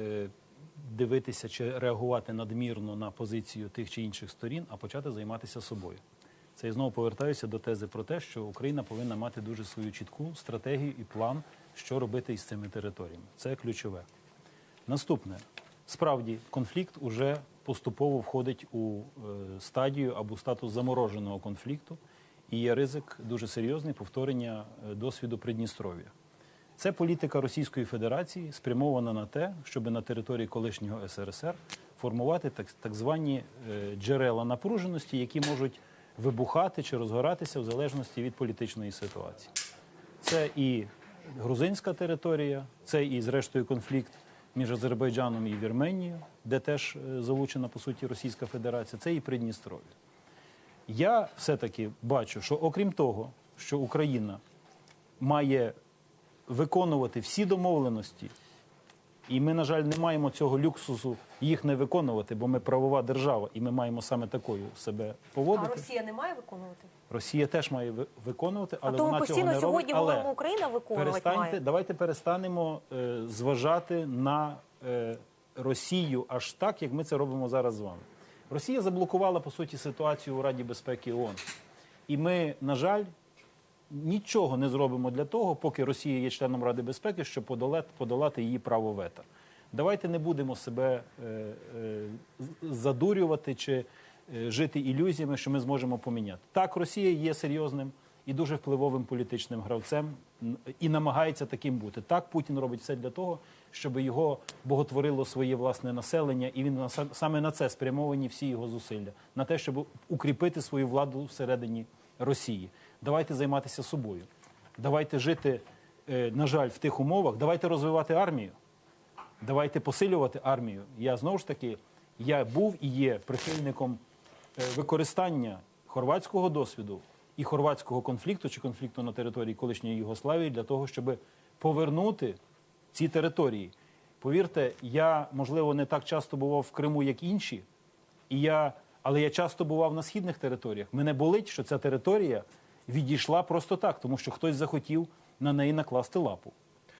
е, дивитися чи реагувати надмірно на позицію тих чи інших сторін, а почати займатися собою. Це я знову повертаюся до тези про те, що Україна повинна мати дуже свою чітку стратегію і план, що робити із цими територіями. Це ключове. Наступне, справді, конфлікт уже поступово входить у е, стадію або статус замороженого конфлікту, і є ризик дуже серйозний повторення е, досвіду Придністров'я. Це політика Російської Федерації спрямована на те, щоб на території колишнього СРСР формувати так, так звані е, джерела напруженості, які можуть вибухати чи розгоратися в залежності від політичної ситуації. Це і грузинська територія, це і, зрештою, конфлікт між Азербайджаном і Вірменією, де теж е, залучена по суті Російська Федерація, це і Придністров'я. Я все-таки бачу, що окрім того, що Україна має виконувати всі домовленості, і ми, на жаль, не маємо цього люксусу їх не виконувати, бо ми правова держава, і ми маємо саме такою себе А. Росія не має виконувати? Росія теж має виконувати, але а вона цього постійно не сьогодні робить. Але говоримо, Україна виконувати перестаньте, має. давайте перестанемо е, зважати на е, Росію аж так, як ми це робимо зараз з вами. Росія заблокувала по суті ситуацію у Раді безпеки ООН. І ми, на жаль, нічого не зробимо для того, поки Росія є членом Ради безпеки, щоб подолати, подолати її право вето. Давайте не будемо себе е, е, задурювати чи е, жити ілюзіями, що ми зможемо поміняти. Так, Росія є серйозним і дуже впливовим політичним гравцем і намагається таким бути. Так, Путін робить все для того, щоб його боготворило своє власне населення, і він саме на це спрямовані всі його зусилля, на те, щоб укріпити свою владу всередині Росії. Давайте займатися собою. Давайте жити, е, на жаль, в тих умовах. Давайте розвивати армію. Давайте посилювати армію. Я знову ж таки я був і є прихильником е, використання хорватського досвіду і хорватського конфлікту чи конфлікту на території колишньої Югославії для того, щоб повернути ці території. Повірте, я можливо не так часто бував в Криму, як інші, і я, але я часто бував на східних територіях. Мене болить, що ця територія відійшла просто так, тому що хтось захотів на неї накласти лапу.